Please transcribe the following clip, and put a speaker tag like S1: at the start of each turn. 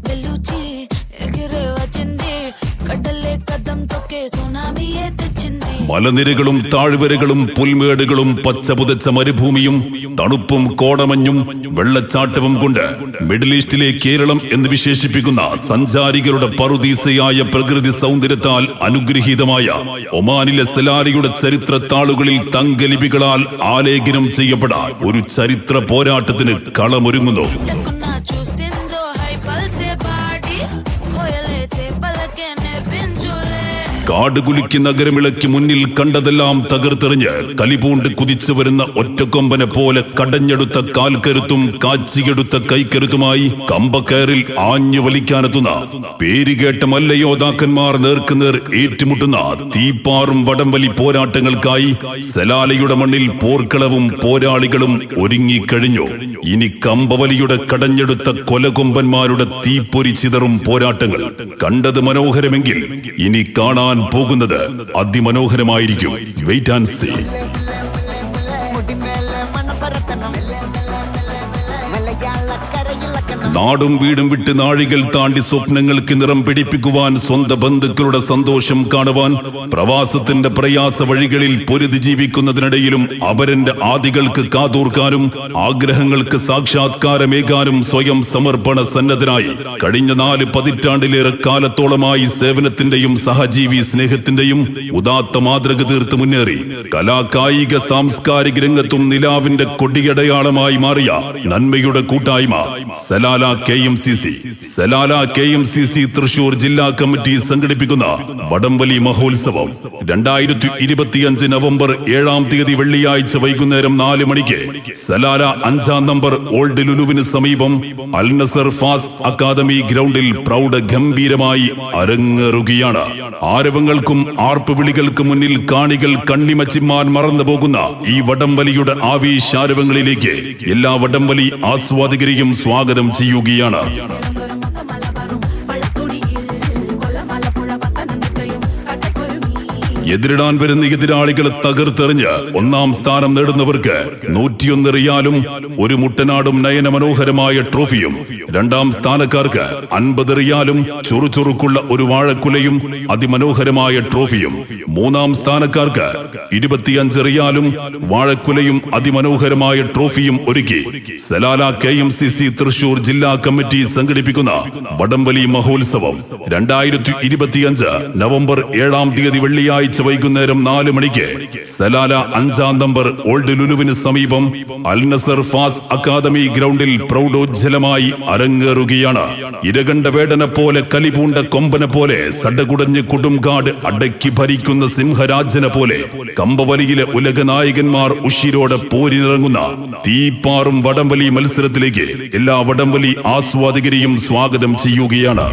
S1: వెలుచి ఎగిరే వచ్చింది కడ్డలే కదం తొక్కే సునామీయే తెచ్చింది
S2: മലനിരകളും താഴ്വരകളും പുൽമേടുകളും പച്ചപുതച്ച മരുഭൂമിയും തണുപ്പും കോടമഞ്ഞും വെള്ളച്ചാട്ടവും കൊണ്ട് മിഡിൽ ഈസ്റ്റിലെ കേരളം എന്ന് വിശേഷിപ്പിക്കുന്ന സഞ്ചാരികളുടെ പറുദീസയായ പ്രകൃതി സൗന്ദര്യത്താൽ അനുഗ്രഹീതമായ ഒമാനിലെ സെലാരിയുടെ ചരിത്ര താളുകളിൽ തങ്കലിപികളാൽ ആലേഖനം ചെയ്യപ്പെടാൻ ഒരു ചരിത്ര പോരാട്ടത്തിന് കളമൊരുങ്ങുന്നു കാടുകുലുക്കി നഗരമിളക്കി മുന്നിൽ കണ്ടതെല്ലാം തകർത്തെറിഞ്ഞ് കലിപൂണ്ട് കുതിച്ചു വരുന്ന ഒറ്റക്കൊമ്പനെ പോലെ കടഞ്ഞെടുത്ത കാൽക്കരുത്തും കാച്ചിയെടുത്ത കൈക്കരുത്തുമായി കമ്പക്കയറിൽ ആഞ്ഞു വലിക്കാനെത്തുന്ന പേരുകേട്ട മല്ലയോദ്ധാക്കന്മാർ നേർക്കുനേർ ഏറ്റുമുട്ടുന്ന തീപ്പാറും വടംവലി പോരാട്ടങ്ങൾക്കായി സലാലയുടെ മണ്ണിൽ പോർക്കളവും പോരാളികളും ഒരുങ്ങിക്കഴിഞ്ഞു. ഇനി കമ്പവലിയുടെ കടഞ്ഞെടുത്ത കൊലകൊമ്പന്മാരുടെ തീപ്പൊരി ചിതറും പോരാട്ടങ്ങൾ കണ്ടത് മനോഹരമെങ്കിൽ ഇനി കാണാൻ പോകുന്നത് അതിമനോഹരമായിരിക്കും. വെയിറ്റ് ആൻഡ് സീ നാടും വീടും വിട്ട് നാഴികൾ താണ്ടി സ്വപ്നങ്ങൾക്ക് നിറം പിടിപ്പിക്കുവാൻ സ്വന്തം ബന്ധുക്കളുടെ സന്തോഷം കാണുവാൻ പ്രവാസത്തിന്റെ പ്രയാസ വഴികളിൽ പൊരുതി ജീവിക്കുന്നതിനിടയിലും അവരന്റെ ആദികൾക്ക് കാതോർക്കാനും ആഗ്രഹങ്ങൾക്ക് സാക്ഷാത്കാരമേകാനും സ്വയം സമർപ്പണ സന്നദ്ധനായി കഴിഞ്ഞ നാല് പതിറ്റാണ്ടിലേറെ കാലത്തോളമായി സേവനത്തിന്റെയും സഹജീവി സ്നേഹത്തിന്റെയും ഉദാത്ത മാതൃക തീർത്ത് മുന്നേറി. കലാകായിക സാംസ്കാരിക രംഗത്തും നിലാവിന്റെ കൊടിയടയാളമായി മാറിയ നന്മയുടെ കൂട്ടായ്മ Salalah K M C C Salalah K M C C Thrissur ജില്ലാ കമ്മിറ്റി സംഘടിപ്പിക്കുന്ന വടംവലി മഹോത്സവം രണ്ടായിരത്തി ഇരുപത്തിയഞ്ച് നവംബർ ഏഴാം തീയതി വെള്ളിയാഴ്ച വൈകുന്നേരം നാല് മണിക്ക് സലാല അഞ്ചാം നമ്പർ ഓൾഡ് ലുലുവിന് സമീപം അൽ നസർ ഫാസ് അക്കാദമി ഗ്രൗണ്ടിൽ പ്രൗഢ ഗംഭീരമായി അരങ്ങേറുകയാണ്. ആരവങ്ങൾക്കും ആർപ്പ് വിളികൾക്ക് മുന്നിൽ കാണികൾ കണ്ണിമച്ചിമാൻ മറന്നു പോകുന്ന ഈ വടംവലിയുടെ ആവേശാരവങ്ങളിലേക്ക് എല്ലാ വടംവലി ആസ്വാദികരെയും സ്വാഗതം ചെയ്യുകയാണ്. എതിരിടാൻ വരുന്ന എതിരാളികളെ തകർത്തെറിഞ്ഞ് ഒന്നാം സ്ഥാനം നേടുന്നവർക്ക് നൂറ്റിയൊന്ന് റിയാലും ഒരു മുട്ടനാടും നയന മനോഹരമായ ട്രോഫിയും. രണ്ടാം സ്ഥാനക്കാർക്ക് അൻപത് റിയാലും ചുറുചുറുക്കുള്ള ഒരു വാഴക്കുലയും അതിമനോഹരമായ ട്രോഫിയും. മൂന്നാം സ്ഥാനക്കാർക്ക് ഇരുപത്തിയഞ്ച് റിയാലും വാഴക്കുലയും അതിമനോഹരമായ ട്രോഫിയും ഒരുക്കി Salalah K M C C Thrissur ജില്ലാ കമ്മിറ്റി സംഘടിപ്പിക്കുന്ന വടംവലി മഹോത്സവം. രണ്ടായിരത്തി ഇരുപത്തിയഞ്ച് നവംബർ ഏഴാം തീയതി വെള്ളിയാഴ്ച ഞായറാഴ്ച വൈകുന്നേരം നാല് മണിക്ക് സലാല അഞ്ചാം നമ്പർ ഓൾഡ് ലുലുവിന് സമീപം അൽ നസർ ഫാസ് അക്കാദമി ഗ്രൗണ്ടിൽ പ്രൗഢോജ്ജലമായി അരങ്ങേറുകയാണ്. ഇരകണ്ട വേടന പോലെ കലിപൂണ്ട കൊമ്പനെ പോലെ സടകുടഞ്ഞ് കൊടുങ്കാട് അടക്കി ഭരിക്കുന്ന സിംഹരാജനെ പോലെ കമ്പവലിയിലെ ഉലക നായകന്മാർ ഉഷിരോടെ പോരിനിറങ്ങുന്ന തീപ്പാറും വടംവലി മത്സരത്തിലേക്ക് എല്ലാ വടംവലി ആസ്വാദകരെയും സ്വാഗതം ചെയ്യുകയാണ്.